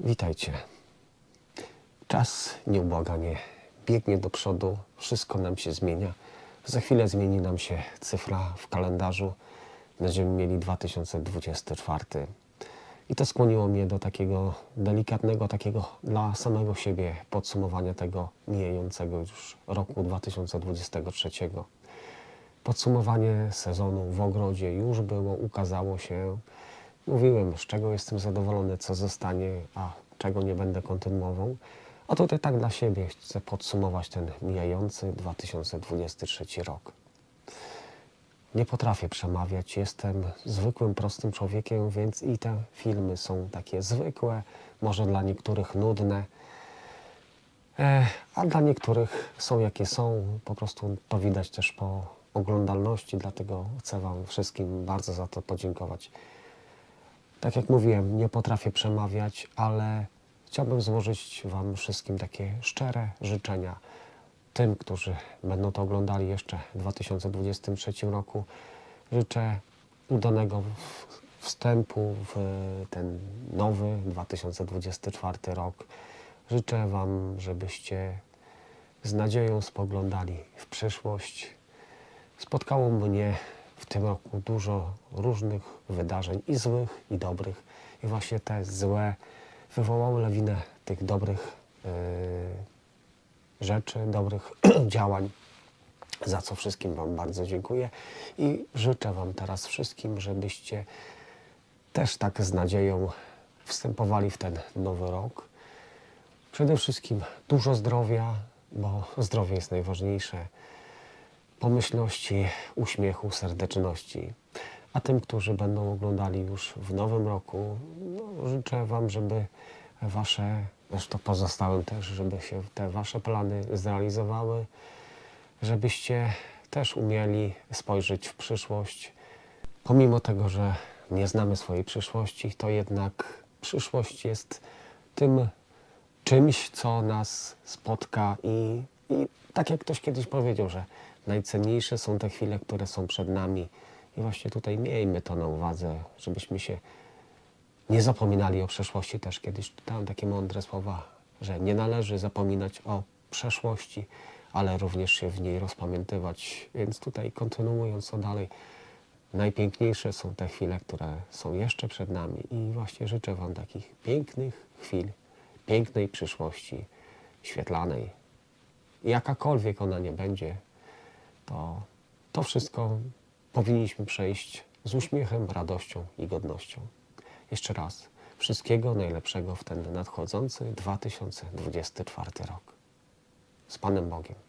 Witajcie. Czas nieubłaganie biegnie do przodu, wszystko nam się zmienia. Za chwilę zmieni nam się cyfra w kalendarzu. Będziemy mieli 2024. I to skłoniło mnie do takiego delikatnego, takiego dla samego siebie podsumowania tego mijającego już roku 2023. Podsumowanie sezonu w ogrodzie już było, ukazało się. Mówiłem, z czego jestem zadowolony, co zostanie, a czego nie będę kontynuował. A tutaj tak dla siebie chcę podsumować ten mijający 2023 rok. Nie potrafię przemawiać, jestem zwykłym, prostym człowiekiem, więc i te filmy są takie zwykłe, może dla niektórych nudne, e, a dla niektórych są jakie są. Po prostu to widać też po oglądalności, dlatego chcę Wam wszystkim bardzo za to podziękować. Tak jak mówiłem, nie potrafię przemawiać, ale chciałbym złożyć Wam wszystkim takie szczere życzenia. Tym, którzy będą to oglądali jeszcze w 2023 roku, życzę udanego wstępu w ten nowy 2024 rok. Życzę Wam, żebyście z nadzieją spoglądali w przyszłość. Spotkało mnie w tym roku dużo różnych wydarzeń i złych, i dobrych. I właśnie te złe wywołały lawinę tych dobrych yy, rzeczy, dobrych działań, za co wszystkim Wam bardzo dziękuję. I życzę Wam teraz wszystkim, żebyście też tak z nadzieją wstępowali w ten nowy rok. Przede wszystkim dużo zdrowia, bo zdrowie jest najważniejsze pomyślności, uśmiechu, serdeczności. A tym, którzy będą oglądali już w nowym roku, no, życzę Wam, żeby Wasze, zresztą pozostałym też, żeby się te Wasze plany zrealizowały, żebyście też umieli spojrzeć w przyszłość. Pomimo tego, że nie znamy swojej przyszłości, to jednak przyszłość jest tym czymś, co nas spotka i, i tak jak ktoś kiedyś powiedział, że najcenniejsze są te chwile, które są przed nami i właśnie tutaj miejmy to na uwadze, żebyśmy się nie zapominali o przeszłości. Też kiedyś czytałem takie mądre słowa, że nie należy zapominać o przeszłości, ale również się w niej rozpamiętywać. Więc tutaj kontynuując to dalej, najpiękniejsze są te chwile, które są jeszcze przed nami i właśnie życzę Wam takich pięknych chwil, pięknej przyszłości, świetlanej. Jakakolwiek ona nie będzie, to, to wszystko powinniśmy przejść z uśmiechem, radością i godnością. Jeszcze raz, wszystkiego najlepszego w ten nadchodzący 2024 rok. Z Panem Bogiem.